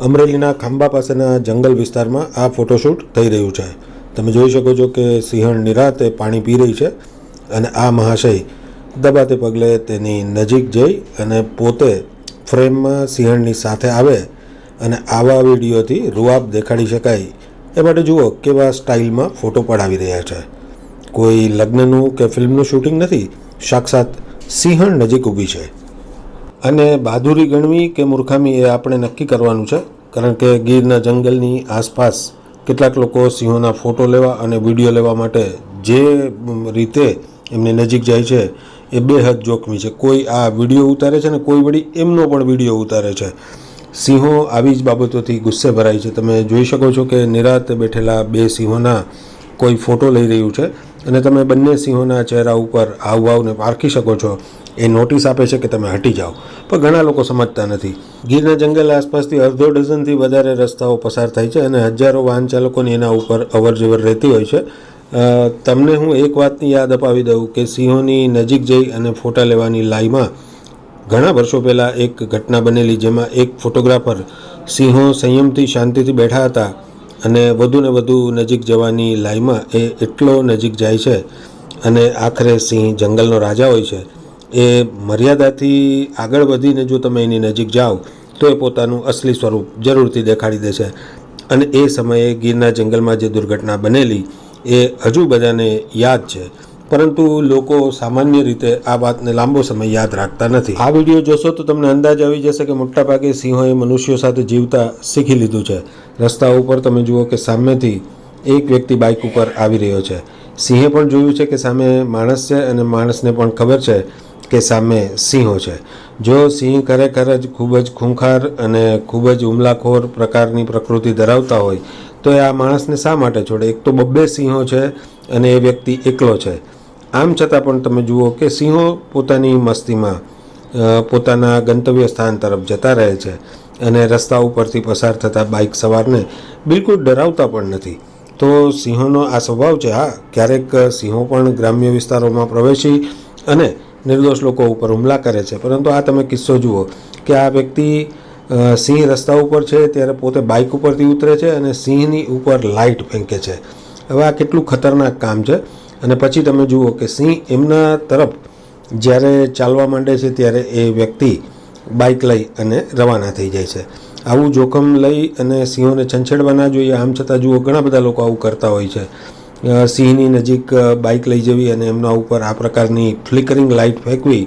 અમરેલીના ખાંભા પાસેના જંગલ વિસ્તારમાં આ ફોટોશૂટ થઈ રહ્યું છે. તમે જોઈ શકો છો કે સિંહણ નિરાતે પાણી પી રહી છે અને આ મહાશય દબાતે પગલે તેની નજીક જઈ અને પોતે ફ્રેમમાં સિંહણની સાથે આવે અને આવા વિડીયોથી રૂઆબ દેખાડી શકાય. એ માટે જુઓ કેવા સ્ટાઇલમાં ફોટો પડાવી રહ્યા છે. કોઈ લગ્નનું કે ફિલ્મનું શૂટિંગ નથી. સાક્ષાત સિંહણ નજીક ઊભી છે. અને બહાદુરી ગણવી કે મૂર્ખામી એ આપણે નક્કી કરવાનું છે? કારણ કે ગીરના જંગલની આસપાસ કેટલાક લોકો સિંહોના ફોટો લેવા અને વીડિયો લેવા માટે જે રીતે એમની નજીક જાય છે, એ બેહદ જોખમી છે. કોઈ આ વીડિયો ઉતારે છે ને કોઈ વળી એમનો પણ વીડિયો ઉતારે છે. સિંહો આવી જ બાબતોથી ગુસ્સે ભરાય છે. તમે જોઈ શકો છો કે નિરાત બેઠેલા બે સિંહોના કોઈ ફોટો લઈ રહ્યું છે. અને તમે બંને સિંહોના ચહેરા ઉપર હાવભાવને પારખી શકો છો. એ નોટિસ આપે છે કે તમે હટી જાઓ. પણ ઘણા લોકો સમજતા નથી. ગીરના જંગલ આસપાસથી અડધો ડઝનથી વધારે રસ્તાઓ પસાર થાય છે અને હજારો વાહન ચાલકોની એના ઉપર અવરજવર રહેતી હોય છે. તમને હું એક વાતની યાદ અપાવી દઉં કે સિંહોની નજીક જઈ અને ફોટા લેવાની લાઈમાં ઘણા વર્ષો પહેલાં એક ઘટના બનેલી જેમાં એક ફોટોગ્રાફર સિંહો સંયમથી શાંતિથી બેઠા હતા. અને વધુ ને વધુ નજીક જવાની લાઈમાં એ એટલો નજીક જાય છે. અને આખરે સિંહ જંગલનો રાજા હોય છે. એ મર્યાદાથી આગળ વધીને જો તમે એની નજીક જાઓ, તો એ પોતાનું અસલી સ્વરૂપ જરૂરથી દેખાડી દેશે. અને એ સમયે ગીરના જંગલમાં જે દુર્ઘટના બનેલી, એ હજુ બધાને યાદ છે. પરંતુ લોકો સામાન્ય રીતે આ વાતને લાંબો સમય યાદ રાખતા નથી. આ વીડિયો જોશો તો તમને અંદાજ આવી જશે કે મોટાભાગે સિંહોએ મનુષ્યો સાથે જીવતા શીખી લીધું છે. રસ્તા ઉપર તમે જુઓ કે સામેથી એક વ્યક્તિ બાઇક ઉપર આવી રહ્યો છે. સિંહે પણ જોયું છે કે સામે માણસ છે અને માણસને પણ ખબર છે કે સામે સિંહો છે. જો સિંહ ખરેખર જ ખૂબ જ ખૂંખાર અને ખૂબ જ હુમલાખોર પ્રકારની પ્રકૃતિ ધરાવતા હોય, તો એ આ માણસને શા માટે છોડે? એક તો બબ્બે સિંહો છે અને એ વ્યક્તિ એકલો છે. આમ છતાં પણ તમે જુઓ કે સિંહો પોતાની મસ્તીમાં પોતાના ગંતવ્ય સ્થાન તરફ જતા રહે છે અને રસ્તા ઉપરથી પસાર થતા બાઇક સવારને બિલકુલ ડરાવતા પણ નથી. તો સિંહોનો આ સ્વભાવ છે, હા, ક્યારેક સિંહો પણ ગ્રામ્ય વિસ્તારોમાં પ્રવેશી અને નિર્દોષ લોકો ઉપર હુમલા કરે છે. પરંતુ આ તમે કિસ્સો જુઓ કે આ વ્યક્તિ સિંહ રસ્તા ઉપર છે, ત્યારે પોતે બાઇક ઉપરથી ઉતરે છે અને સિંહની ઉપર લાઇટ ફેંકે છે. હવે આ કેટલું ખતરનાક કામ છે. અને પછી તમે જુઓ કે સિંહ એમના તરફ જ્યારે ચાલવા માંડે છે ત્યારે એ વ્યક્તિ બાઇક લઈ અને રવાના થઈ જાય છે. આવું જોખમ લઈ અને સિંહોને છંછેડવા ના જોઈએ, આમ છતાં જુઓ ઘણા બધા લોકો આવું કરતા હોય છે. સિંહની નજીક બાઇક લઈ જવી અને એમના ઉપર આ પ્રકારની ફ્લિકરિંગ લાઇટ ફેંકવી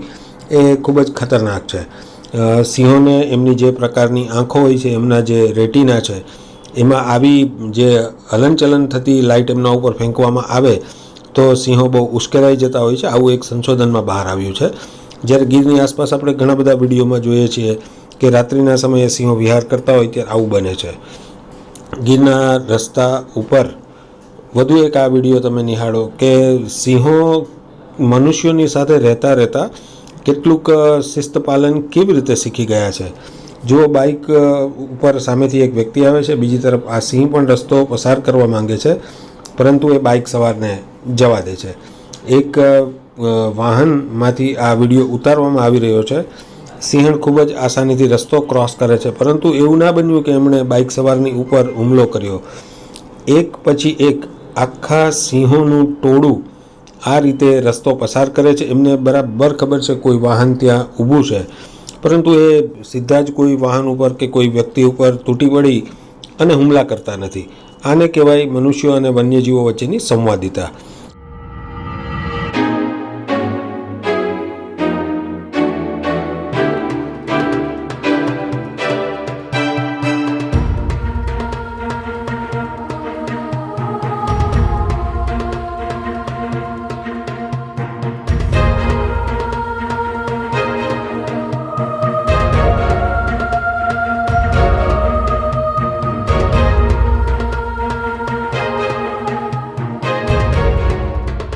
એ ખૂબ જ ખતરનાક છે. સિંહોને એમની જે પ્રકારની આંખો હોય છે, એમના જે રેટિના છે, એમાં આવી જે હલનચલન થતી લાઇટ એમના ઉપર ફેંકવામાં આવે તો સિંહો બહુ ઉશ્કેરાઈ જતા હોય છે. આવું એક સંશોધનમાં બહાર આવ્યું છે. જ્યારે ગીરની આસપાસ આપણે ઘણા બધા વિડીયોમાં જોઈએ છીએ કે રાત્રિના સમયે સિંહો વિહાર કરતા હોય ત્યારે આવું બને છે. ગીરના રસ્તા ઉપર વધુ એક આ વીડિયો તમે નિહાળો કે સિંહો મનુષ્યોની સાથે રહેતા રહેતા કેટલુંક શિસ્ત પાલન કેવી રીતે શીખી ગયા છે? જુઓ, બાઇક ઉપર સામેથી એક વ્યક્તિ આવે છે. બીજી તરફ આ સિંહ પણ રસ્તો પસાર કરવા માંગે છે. પરંતુ એ બાઇક સવારને જવા દે છે. એક વાહનમાંથી આ વીડિયો ઉતારવામાં આવી રહ્યો છે. સિંહણ ખૂબ જ આસાનીથી રસ્તો ક્રોસ કરે છે, પરંતુ એવું ના બન્યું કે એમણે બાઇક સવારની ઉપર હુમલો કર્યો. એક પછી એક આખા સિંહોનું ટોળું આ રીતે રસ્તો પસાર કરે છે. એમને બરાબર ખબર છે કોઈ વાહન ત્યાં ઊભું છે. પરંતુ એ સીધા જ કોઈ વાહન ઉપર કે કોઈ વ્યક્તિ ઉપર તૂટી પડી અને હુમલા કરતા નથી. આને કહેવાય મનુષ્યો અને વન્યજીવો વચ્ચેની સંવાદિતા.